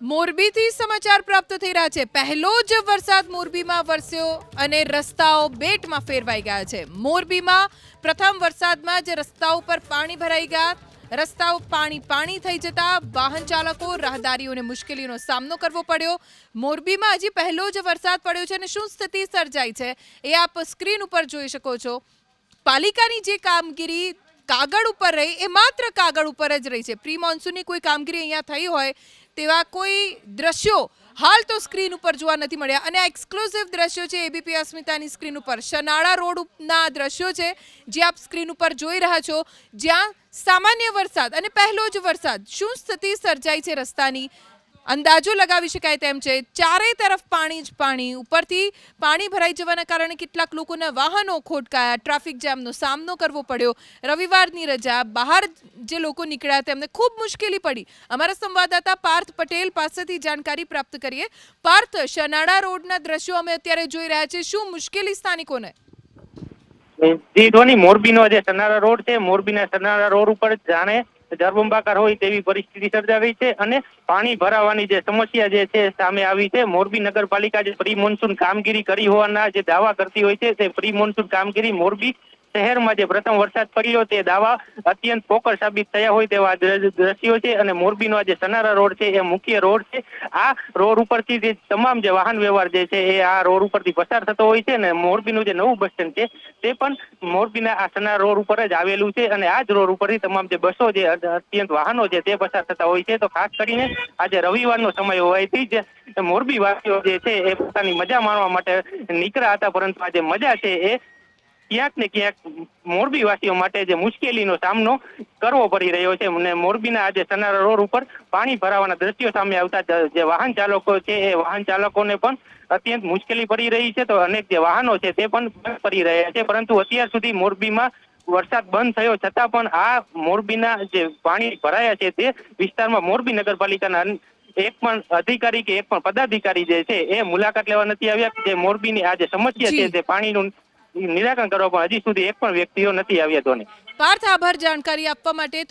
મોરબીથી સમાચાર પ્રાપ્ત થઈ રહ્યા છે. પહેલો જ વરસાદ મોરબીમાં વરસ્યો અને રસ્તાઓ બેટમાં ફેરવાઈ ગયા છે. મોરબીમાં પ્રથમ વરસાદમાં જ રસ્તાઓ પર પાણી ભરાઈ ગયા. રસ્તાઓ પાણી પાણી થઈ જતા વાહન ચાલકો રાહદારીઓને મુશ્કેલીનો સામનો કરવો પડ્યો. મોરબીમાં હજી પહેલો જ વરસાદ પડ્યો છે અને શું સ્થિતિ સર્જાઈ છે એ આપ સ્ક્રીન ઉપર જોઈ શકો છો. પાલિકાની જે કામગીરી કાગળ ઉપર રહી, એ માત્ર કાગળ ઉપર જ રહી છે. પ્રી મોન્સૂનની કોઈ કામગીરી અહીંયા થઈ હોય, તેવા કોઈ દ્રશ્યો હાલ તો સ્ક્રીન ઉપર જોવા નથી મળ્યા. અને આ એક્સક્લુઝિવ દ્રશ્યો છે એબીપી અસ્મિતાની સ્ક્રીન ઉપર. શનાળા રોડ ના દ્રશ્યો છે, જે આપ સ્ક્રીન ઉપર જોઈ રહ્યા છો, જ્યાં સામાન્ય વરસાદ અને પહેલો જ વરસાદ. શું સ્થિતિ સર્જાઈ છે રસ્તાની? અંદાજો લગાવી શકાય તેમ છે. ચારેય તરફ પાણી જ પાણી. ઉપરથી પાણી ભરાઈ જવાના કારણે કેટલાક લોકોના વાહનો ખોટકાયા. ટ્રાફિક જામનો સામનો કરવો પડ્યો. રવિવારની રજા. બહાર જે લોકો નીકળ્યા તેમને ખૂબ મુશ્કેલી પડી. અમારા સંવાદદાતા પાર્થ પટેલ પાસેથી જાણકારી પ્રાપ્ત કરીએ. પાર્થ, શનાળા રોડના દ્રશ્યો અમે અત્યારે જોઈ રહ્યા છીએ. શું મુશ્કેલી સ્થાનિકોને? જી ધોની મોરબીનો જે સનારા રોડ છે, મોરબીના સનારા રોડ ઉપર જાણે જળબંબાકાર હોય તેવી પરિસ્થિતિ સર્જાવી છે અને પાણી ભરાવાની જે સમસ્યા જે છે સામે આવી છે. મોરબી નગરપાલિકા જે પ્રી મોન્સૂન કામગીરી કરી હોવાના જે દાવા કરતી હોય છે તે પ્રી મોન્સૂન કામગીરી મોરબી શહેરમાં જે પ્રથમ વરસાદ પડ્યો તે દાવા અત્યંત પોકળ સાબિત થયા હોય તેવા દ્રશ્યો છે અને મોરબીનો આ જે સનારા રોડ છે એ મુખ્ય રોડ છે. આ રોડ ઉપરથી જે તમામ જે વાહન વ્યવહાર જે છે એ આ રોડ ઉપરથી પસાર થતો હોય છે અને મોરબીનું જે નવું બસ સ્ટેન્ડ છે તે પણ મોરબીના આ સનારા રોડ ઉપર જ આવેલું છે અને આ જ રોડ ઉપરથી તમામ જે બસો જે અત્યંત વાહનો છે તે પસાર થતા હોય છે. તો ખાસ કરીને આજે રવિવારનો સમય હોવાથી જ મોરબી વાસીઓ જે છે એ પોતાની મજા માણવા માટે નીકળ્યા હતા, પરંતુ આજે મજા છે એ ક્યાંક ને ક્યાંક મોરબી વાસીઓ માટે જે મુશ્કેલીનો સામનો કરવો પડી રહ્યો છે અને મોરબીના આજે સનારા રોડ ઉપર પાણી ભરાવાના દ્રશ્યો સામે આવતા જે વાહન ચાલકો છે એ વાહન ચાલકોને પણ અત્યંત મુશ્કેલી પડી રહી છે તો અનેક જે વાહનો છે તે પણ બંધ પડી રહ્યા છે. પરંતુ અત્યાર સુધી મોરબીમાં વરસાદ બંધ થયો છતાં પણ આ મોરબીના જે પાણી ભરાયા છે તે વિસ્તારમાં મોરબી નગરપાલિકાના એક પણ અધિકારી કે એક પણ પદાધિકારી જે છે એ મુલાકાત લેવા નથી આવ્યા. જે મોરબીની આ જે સમસ્યા છે તે પાણીનું નિરાકરણ કરવા પણ હજી સુધી એક પણ વ્યક્તિઓ નથી આવ્યા ધોની. પાર્થ આભાર જાણકારી આપવા માટે